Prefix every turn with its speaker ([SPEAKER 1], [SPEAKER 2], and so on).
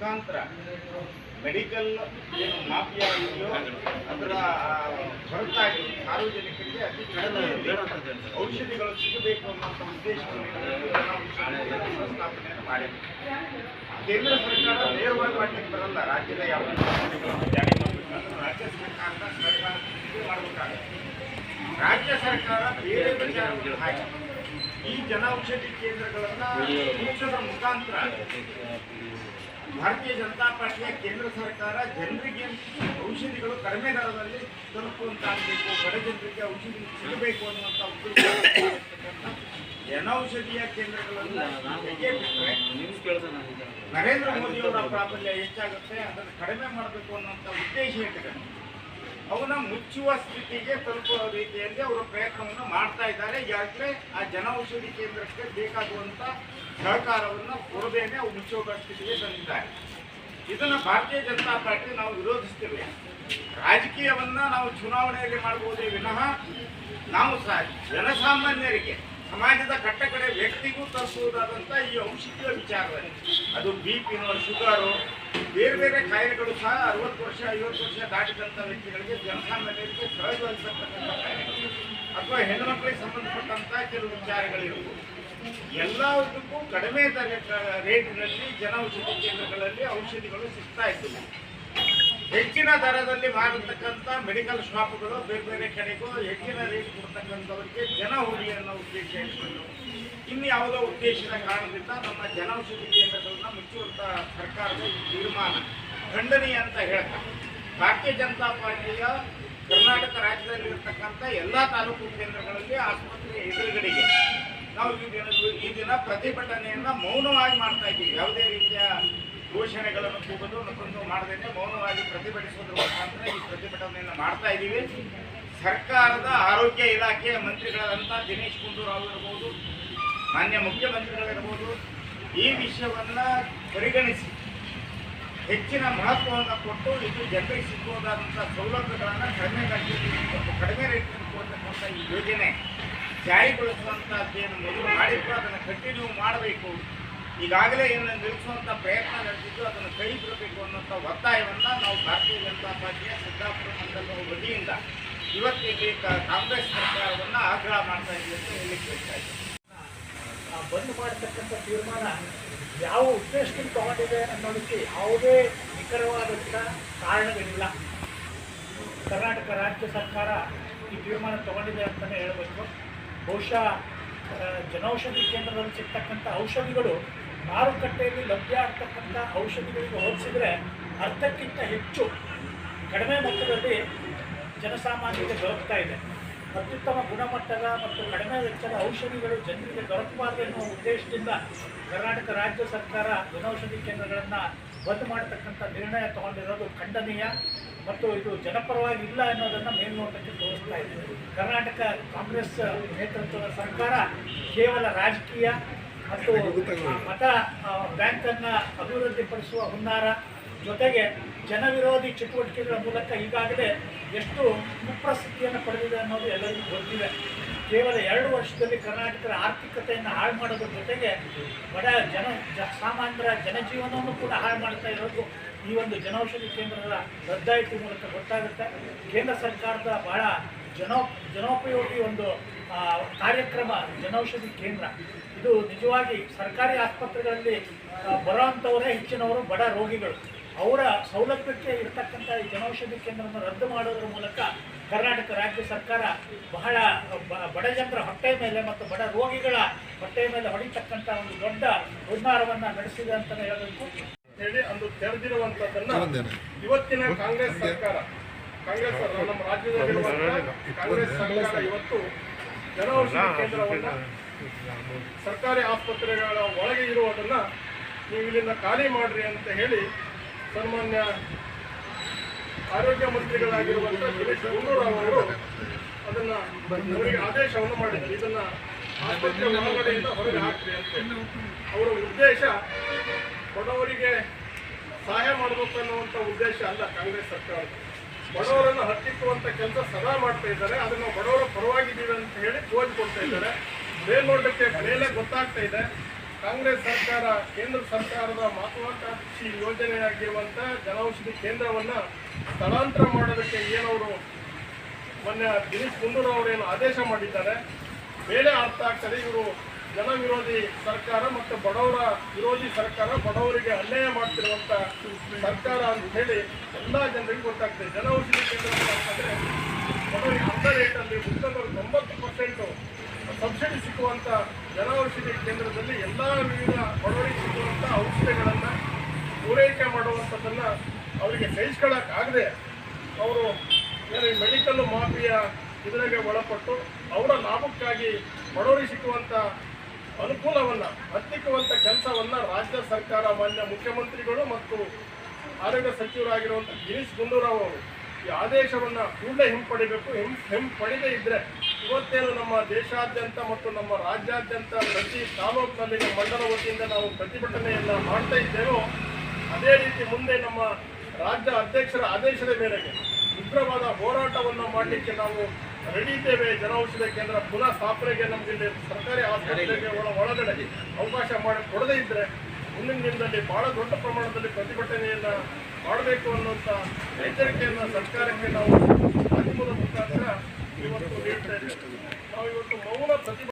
[SPEAKER 1] ಮುಖಾಂತರ ಮೆಡಿಕಲ್ ಏನು ಮಾಫಿಯಾ ಇದೆಯೋ ಅದರ ಹೊರತಾಗಿ ಸಾರ್ವಜನಿಕರಿಗೆ ಅತಿ ಕಡಿಮೆ ಔಷಧಿಗಳು ಸಿಗಬೇಕು ಅನ್ನುವಂಥ ಉದ್ದೇಶವನ್ನು ಜನೌಷಧಿ ಸ್ಥಾಪನೆಯನ್ನು ಮಾಡಿದೆ ಕೇಂದ್ರ ಸರ್ಕಾರ ನೇರವಾಗಿ ಮಾಡಲಿಕ್ಕೆ ಬರಲ್ಲ ರಾಜ್ಯದ ಯಾವ ಜಾರಿ ಮಾಡಬೇಕಾದ್ರೆ ರಾಜ್ಯ ಸರ್ಕಾರದ ಸರ್ಕಾರ ಮಾಡಬೇಕಾಗುತ್ತೆ. ರಾಜ್ಯ ಸರ್ಕಾರ ಬೇರೆ ವಿಚಾರವನ್ನು ಹಾಕಿ ಈ ಜನೌಷಧಿ ಕೇಂದ್ರಗಳನ್ನು ಮುಖಾಂತರ ಭಾರತೀಯ ಜನತಾ ಪಾರ್ಟಿಯ ಕೇಂದ್ರ ಸರ್ಕಾರ ಜನರಿಗೆ ಔಷಧಿಗಳು ಕಡಿಮೆ ದರದಲ್ಲಿ ತಲುಪುವಂತಾಗಬೇಕು ಬಡ ಜನರಿಗೆ ಔಷಧಿ ಸಿಗಬೇಕು ಅನ್ನುವಂಥ ಉದ್ದೇಶ ಜನೌಷಧಿಯ ಕೇಂದ್ರಗಳನ್ನು ಹೇಗೆ ಬಿಟ್ಟರೆ ನರೇಂದ್ರ ಮೋದಿಯವರ ಪ್ರಾಬಲ್ಯ ಹೆಚ್ಚಾಗುತ್ತೆ ಅದನ್ನು ಕಡಿಮೆ ಮಾಡಬೇಕು ಅನ್ನುವಂಥ ಉದ್ದೇಶ ಇಟ್ಟಿದ್ದಾರೆ ಅವನ್ನ ಮುಚ್ಚುವ ಸ್ಥಿತಿಗೆ ತಲುಪುವ ರೀತಿಯಲ್ಲಿ ಅವರು ಪ್ರಯತ್ನವನ್ನು ಮಾಡ್ತಾ ಇದ್ದಾರೆ. ಯಾಕೆ ಆ ಜನೌಷಧಿ ಕೇಂದ್ರಕ್ಕೆ ಬೇಕಾಗುವಂತ ಸಹಕಾರವನ್ನು ಕೊಡದೇನೆ ಅವು ಮುಚ್ಚುವ ಸ್ಥಿತಿಗೆ ತಂದಿದ್ದಾರೆ. ಇದನ್ನು ಭಾರತೀಯ ಜನತಾ ಪಾರ್ಟಿ ನಾವು ವಿರೋಧಿಸ್ತೇವೆ. ರಾಜಕೀಯವನ್ನ ನಾವು ಚುನಾವಣೆಯಲ್ಲಿ ಮಾಡಬಹುದೇ ವಿನಃ ನಾವು ಸಹ ಜನಸಾಮಾನ್ಯರಿಗೆ ಸಮಾಜದ ಕಟ್ಟಕಡೆ ವ್ಯಕ್ತಿಗೂ ತಲುಪುವುದಾದಂಥ ಈ ಔಷಧಿಯ ವಿಚಾರದಲ್ಲಿ. ಅದು ಬಿ ಪಿನೋ ಶುಗರು ಬೇರೆ ಬೇರೆ ಕಾಯಿಲೆಗಳು ಸಹ ಅರವತ್ತು ವರ್ಷ, ಐವತ್ತು ವರ್ಷ ದಾಟಿದಂಥ ವ್ಯಕ್ತಿಗಳಿಗೆ ಜನಸಾಮಾನ್ಯರಿಗೆ ಸಹಜವಾಗಿರ್ತಕ್ಕಂಥ ಕಾಯಿಲೆಗಳು ಅಥವಾ ಹೆಣ್ಣುಮಕ್ಕಳಿಗೆ ಸಂಬಂಧಪಟ್ಟಂಥ ಕೆಲವು ವಿಚಾರಗಳಿರ್ಬೋದು ಎಲ್ಲದಕ್ಕೂ ಕಡಿಮೆ ದರ ರೇಟಿನಲ್ಲಿ ಜನೌಷಧಿ ಕೇಂದ್ರಗಳಲ್ಲಿ ಔಷಧಿಗಳು ಸಿಗ್ತಾ ಇದ್ದವು ಹೆಚ್ಚಿನ ದರದಲ್ಲಿ ಮಾರತಕ್ಕಂಥ ಮೆಡಿಕಲ್ ಶಾಪ್ಗಳು ಬೇರೆ ಬೇರೆ ಕಡೆಗೂ ಹೆಚ್ಚಿನ ರೇಟ್ ಕೊಡ್ತಕ್ಕಂಥವ್ರಿಗೆ ಜನ ಹುಡಿ ಅನ್ನೋ ಉದ್ದೇಶ ಇಟ್ಕೊಂಡು ಇನ್ನು ಯಾವುದೋ ಉದ್ದೇಶದ ಕಾರಣದಿಂದ ನಮ್ಮ ಜನೌಷಧಿ ಕೇಂದ್ರಗಳನ್ನ ಮುಚ್ಚುವಂಥ ಸರ್ಕಾರದ ತೀರ್ಮಾನ ಖಂಡನೀಯ ಅಂತ ಹೇಳ್ತಾರೆ. ಭಾರತೀಯ ಜನತಾ ಪಾರ್ಟಿಯ ಕರ್ನಾಟಕ ರಾಜ್ಯದಲ್ಲಿರ್ತಕ್ಕಂಥ ಎಲ್ಲ ತಾಲೂಕು ಕೇಂದ್ರಗಳಲ್ಲಿ ಆಸ್ಪತ್ರೆ ಎದುರುಗಡೆಗೆ ನಾವು ಈ ದಿನ ಪ್ರತಿಭಟನೆಯನ್ನ ಮೌನವಾಗಿ ಮಾಡ್ತಾ ಇದ್ದೀವಿ. ಯಾವುದೇ ರೀತಿಯ ಘೋಷಣೆಗಳನ್ನು ಕೂಗಲು ಮತ್ತೊಂದು ಮಾಡದೇನೆ ಮೌನವಾಗಿ ಪ್ರತಿಭಟಿಸುವುದರ ಮುಖಾಂತರ ಈ ಪ್ರತಿಭಟನೆಯನ್ನು ಮಾಡ್ತಾ ಇದ್ದೀವಿ. ಸರ್ಕಾರದ ಆರೋಗ್ಯ ಇಲಾಖೆಯ ಮಂತ್ರಿಗಳಾದಂಥ ದಿನೇಶ್ ಗುಂಡೂರಾವ್ ಇರ್ಬೋದು, ಮಾನ್ಯ ಮುಖ್ಯಮಂತ್ರಿಗಳಿರ್ಬೋದು, ಈ ವಿಷಯವನ್ನು ಪರಿಗಣಿಸಿ ಹೆಚ್ಚಿನ ಮಹತ್ವವನ್ನು ಕೊಟ್ಟು ಇದು ಜನರಿಗೆ ಸಿಗುವುದಾದಂಥ ಸೌಲಭ್ಯಗಳನ್ನು ಕಡಿಮೆ ಮತ್ತು ಕಡಿಮೆ ರೇಟ್ನಲ್ಲಿ ಕೊಡ್ತಕ್ಕಂಥ ಈ ಯೋಜನೆ ಜಾರಿಗೊಳಿಸುವಂಥದ್ದೇನು ಮೊದಲು ಮಾಡಿದ್ರು ಅದನ್ನು ಕಂಟಿನ್ಯೂ ಮಾಡಬೇಕು. ಈಗಾಗಲೇ ಏನು ನಿಲ್ಲಿಸುವಂಥ ಪ್ರಯತ್ನ ನಡೆಸಿದ್ದು ಅದನ್ನು ಕೈ ಬಿಡಬೇಕು ಅನ್ನುವಂಥ ಒತ್ತಾಯವನ್ನು ನಾವು ಭಾರತೀಯ ಜನತಾ ಪಾರ್ಟಿಯ ಸಿದ್ದಾಪುರ ಮಂಡಲದ ವತಿಯಿಂದ ಇವತ್ತಿಲ್ಲಿ ಕಾಂಗ್ರೆಸ್ ಸರ್ಕಾರವನ್ನು ಆಗ್ರಹ ಮಾಡ್ತಾ ಇದೆ ಅಂತ ಹೇಳಲಿಕ್ಕೆ
[SPEAKER 2] ಆ, ಬಂದ್ ಮಾಡತಕ್ಕಂಥ ತೀರ್ಮಾನ ಯಾವ ಉದ್ದೇಶದಿಂದ ತಗೊಂಡಿದೆ ಅನ್ನೋದಕ್ಕೆ ಯಾವುದೇ ನಿಖರವಾದಂಥ ಕಾರಣಗಳಿಲ್ಲ. ಕರ್ನಾಟಕ ರಾಜ್ಯ ಸರ್ಕಾರ ಈ ತೀರ್ಮಾನ ತಗೊಂಡಿದೆ ಅಂತಲೇ ಹೇಳಬೇಕು. ಬಹುಶಃ ಜನೌಷಧಿ ಕೇಂದ್ರದಲ್ಲಿ ಸಿಗ್ತಕ್ಕಂಥ ಔಷಧಿಗಳು ಮಾರುಕಟ್ಟೆಯಲ್ಲಿ ಲಭ್ಯ ಆಗ್ತಕ್ಕಂಥ ಔಷಧಿಗಳಿಗೆ ಹೋಲಿಸಿದರೆ ಅರ್ಧಕ್ಕಿಂತ ಹೆಚ್ಚು ಕಡಿಮೆ ಮೊತ್ತದಲ್ಲಿ ಜನಸಾಮಾನ್ಯರಿಗೆ ದೊರಕ್ತಾ ಇದೆ. ಅತ್ಯುತ್ತಮ ಗುಣಮಟ್ಟದ ಮತ್ತು ಕಡಿಮೆ ವೆಚ್ಚದ ಔಷಧಿಗಳು ಜನರಿಗೆ ದೊರಕಬಾರದು ಎನ್ನುವ ಉದ್ದೇಶದಿಂದ ಕರ್ನಾಟಕ ರಾಜ್ಯ ಸರ್ಕಾರ ಜನೌಷಧಿ ಕೇಂದ್ರಗಳನ್ನು ಬಂದ್ ಮಾಡತಕ್ಕಂಥ ನಿರ್ಣಯ ತಗೊಂಡಿರೋದು ಖಂಡನೀಯ ಮತ್ತು ಇದು ಜನಪರವಾಗಿ ಇಲ್ಲ ಅನ್ನೋದನ್ನು ಮೇಲ್ನೋಟಕ್ಕೆ ತೋರಿಸ್ತಾ ಇದೆ. ಕರ್ನಾಟಕ ಕಾಂಗ್ರೆಸ್ ನೇತೃತ್ವದ ಸರ್ಕಾರ ಕೇವಲ ರಾಜಕೀಯ ಮತ್ತು ಮತ ಬ್ಯಾಂಕನ್ನು ಅಭಿವೃದ್ಧಿಪಡಿಸುವ ಹುನ್ನಾರ ಜೊತೆಗೆ ಜನವಿರೋಧಿ ಚಟುವಟಿಕೆಗಳ ಮೂಲಕ ಈಗಾಗಲೇ ಎಷ್ಟು ಕುಪ್ರಸ್ಥಿತಿಯನ್ನು ಪಡೆದಿದೆ ಅನ್ನೋದು ಎಲ್ಲರಿಗೂ ಗೊತ್ತಿದೆ. ಕೇವಲ ಎರಡು ವರ್ಷದಲ್ಲಿ ಕರ್ನಾಟಕದ ಆರ್ಥಿಕತೆಯನ್ನು ಹಾಳು ಮಾಡೋದ್ರ ಜೊತೆಗೆ ಬಡ ಜನ ಸಾಮಾನ್ಯರ ಜನಜೀವನವನ್ನು ಕೂಡ ಹಾಳು ಮಾಡ್ತಾ ಇರೋದು ಈ ಒಂದು ಜನೌಷಧಿ ಕೇಂದ್ರದ ರದ್ದಾಯಿತಿ ಮೂಲಕ ಗೊತ್ತಾಗುತ್ತೆ. ಕೇಂದ್ರ ಸರ್ಕಾರದ ಬಹಳ ಜನೋ, ಜನೋಪಯೋಗಿ ಒಂದು ಕಾರ್ಯಕ್ರಮ, ಜನೌಷಧಿ ಕೇಂದ್ರ. ಇದು ನಿಜವಾಗಿ ಸರ್ಕಾರಿ ಆಸ್ಪತ್ರೆಗಳಲ್ಲಿ ಬರೋವಂಥವರೇ ಹೆಚ್ಚಿನವರು ಬಡ ರೋಗಿಗಳು. ಅವರ ಸೌಲಭ್ಯಕ್ಕೆ ಇರತಕ್ಕಂಥ ಈ ಜನೌಷಧಿ ಕೇಂದ್ರವನ್ನು ರದ್ದು ಮಾಡೋದ್ರ ಮೂಲಕ ಕರ್ನಾಟಕ ರಾಜ್ಯ ಸರ್ಕಾರ ಬಹಳ ಬಡ ಜನರ ಹೊಟ್ಟೆ ಮೇಲೆ ಮತ್ತು ಬಡ ರೋಗಿಗಳ ಹೊಟ್ಟೆ ಮೇಲೆ ಹೊಡಿತಕ್ಕಂಥ ಒಂದು ದೊಡ್ಡ ಹುನ್ನಾರವನ್ನು ನಡೆಸಿದೆ ಅಂತಲೇ ಹೇಳಬೇಕು.
[SPEAKER 3] ಹೇಳಿ ಅಂದು ತೆರೆದಿರುವಂಥದ್ದನ್ನು ಇವತ್ತಿನ ಕಾಂಗ್ರೆಸ್ ಸರ್ಕಾರ ಕಾಂಗ್ರೆಸ್ ನಮ್ಮ ರಾಜ್ಯದಲ್ಲಿರುವ ಕಾಂಗ್ರೆಸ್ ಸರ್ಕಾರ ಇವತ್ತು ಜನೌಷಧಿ ಕೇಂದ್ರವನ್ನ ಸರ್ಕಾರಿ ಆಸ್ಪತ್ರೆಗಳ ಒಳಗೆ ಇರುವುದನ್ನ ನೀವು ಇಲ್ಲಿಂದ ಖಾಲಿ ಮಾಡ್ರಿ ಅಂತ ಹೇಳಿ ಸನ್ಮಾನ್ಯ ಆರೋಗ್ಯ ಮಂತ್ರಿಗಳಾಗಿರುವಂತ ದಿನೇಶ್ ಗುಂಡೂರಾವ್ ಅವರು ಅದನ್ನ ಅವರಿಗೆ ಆದೇಶವನ್ನು ಮಾಡಿದ್ದಾರೆ ಇದನ್ನ ಆಸ್ಪತ್ರೆ ಒಳಗಡೆಯಿಂದ ಹೊರಗೆ ಹಾಕ್ರಿ ಅಂತ ಅವರ ಉದ್ದೇಶ ಬಡವರಿಗೆ ಸಹಾಯ ಮಾಡಬೇಕು ಅನ್ನುವಂಥ ಉದ್ದೇಶ ಅಲ್ಲ ಕಾಂಗ್ರೆಸ್ ಸರ್ಕಾರ. ಬಡವರನ್ನು ಹತ್ತಿಕ್ಕುವಂತ ಕೆಲಸ ಸದಾ ಮಾಡ್ತಾ ಇದ್ದಾರೆ. ಅದನ್ನು ಬಡವರ ಪರವಾಗಿದ್ದೀವಿ ಅಂತ ಹೇಳಿ ತೋರಿಕೊಡ್ತಾ ಇದ್ದಾರೆ. ಮೇಲ್ನೋಟಕ್ಕೆ ಮೇಲೆ ಗೊತ್ತಾಗ್ತಾ ಇದೆ. ಕಾಂಗ್ರೆಸ್ ಸರ್ಕಾರ, ಕೇಂದ್ರ ಸರ್ಕಾರದ ಮಹತ್ವಾಕಾಂಕ್ಷಿ ಯೋಜನೆಯಾಗಿರುವಂಥ ಜನೌಷಧಿ ಕೇಂದ್ರವನ್ನ ಸ್ಥಳಾಂತರ ಮಾಡೋದಕ್ಕೆ ಏನವರು ಮೊನ್ನೆ ದಿನೇಶ್ ಗುಂಡೂರು ಅವರೇನು ಆದೇಶ ಮಾಡಿದ್ದಾರೆ. ಮೇಲೆ ಅರ್ಥ ಆಗ್ತದೆ, ಇವರು ಜನ ವಿರೋಧಿ ಸರ್ಕಾರ ಮತ್ತು ಬಡವರ ವಿರೋಧಿ ಸರ್ಕಾರ ಬಡವರಿಗೆ ಅನ್ಯಾಯ ಮಾಡ್ತಿರುವಂತ ಸರ್ಕಾರ ಅಂತ ಹೇಳಿ ಎಲ್ಲ ಜನರಿಗೆ ಗೊತ್ತಾಗ್ತದೆ. ಜನೌಷಧಿ ಕೇಂದ್ರ ಬಡವರಿಗೆ ಅರ್ಧ ರೇಟಲ್ಲಿ ಉಳಿದವರು ತೊಂಬತ್ತು ಪರ್ಸೆಂಟು ಸಬ್ಸಿಡಿ ಸಿಕ್ಕುವಂತ ಜನ ಔಷಧಿ ಕೇಂದ್ರದಲ್ಲಿ ಎಲ್ಲ ವಿವಿಧ ಬಡವರಿಗೆ ಸಿಗುವಂತ ಔಷಧಿಗಳನ್ನು ಪೂರೈಕೆ ಮಾಡುವಂಥದ್ದನ್ನು ಅವರಿಗೆ ಸಹಿಸ್ಕೊಳ್ಳೋಕ್ಕಾಗದೆ ಅವರು ಈ ಮೆಡಿಕಲ್ ಮಾಫಿಯ ಇದರಿಗೆ ಒಳಪಟ್ಟು ಅವರ ಲಾಭಕ್ಕಾಗಿ ಬಡವರಿಗೆ ಸಿಕ್ಕುವಂಥ ಅನುಕೂಲವನ್ನ ಹತ್ತಿಕ್ಕುವಂಥ ಕೆಲಸವನ್ನ ರಾಜ್ಯ ಸರ್ಕಾರ, ಮಾನ್ಯ ಮುಖ್ಯಮಂತ್ರಿಗಳು ಮತ್ತು ಆರೋಗ್ಯ ಸಚಿವರಾಗಿರುವಂಥ ಗಿರೀಶ್ ಗುಂಡೂರಾವ್ ಅವರು ಈ ಆದೇಶವನ್ನ ಕೂಡಲೇ ಹಿಂಪಡಿಬೇಕು ಹಿಂ ಹಿಂಪಡಿದೇ ಇದ್ರೆ ಇವತ್ತೇನು ನಮ್ಮ ದೇಶಾದ್ಯಂತ ಮತ್ತು ನಮ್ಮ ರಾಜ್ಯಾದ್ಯಂತ ಪ್ರತಿ ತಾಲೂಕಿನಲ್ಲಿ ಮಂಡಲ ವತಿಯಿಂದ ನಾವು ಪ್ರತಿಭಟನೆಯನ್ನ ಮಾಡ್ತಾ ಇದ್ದೇವೋ, ಅದೇ ರೀತಿ ಮುಂದೆ ನಮ್ಮ ರಾಜ್ಯ ಅಧ್ಯಕ್ಷರ ಆದೇಶದ ಮೇರೆಗೆ ಉಗ್ರವಾದ ಹೋರಾಟವನ್ನು ಮಾಡಲಿಕ್ಕೆ ನಾವು ರೆಡಿ ಇದ್ದೇವೆ. ಜನೌಷಧ ಕೇಂದ್ರ ಪುನಃ ಸ್ಥಾಪನೆಗೆ ನಮ್ಗೆ ಸರ್ಕಾರಿ ಆಸ್ಪತ್ರೆಗೆ ಒಳ ಒಳಗಡೆ ಅವಕಾಶ ಮಾಡಿ ಕೊಡದೇ ಇದ್ರೆ ಮುಂದಿನ ದಿನದಲ್ಲಿ ಬಹಳ ದೊಡ್ಡ ಪ್ರಮಾಣದಲ್ಲಿ ಪ್ರತಿಭಟನೆಯನ್ನ ಮಾಡಬೇಕು ಅನ್ನುವಂಥ ಎಚ್ಚರಿಕೆಯನ್ನು ಸರ್ಕಾರಕ್ಕೆ ನಾವು ಮಾಧ್ಯಮದ ಮುಖಾಂತರ ಇವತ್ತು ನೀಡ್ತಾ ಇದ್ದೇವೆ ನಾವು ಇವತ್ತು ಮೌನ ಪ್ರತಿಭಟನೆ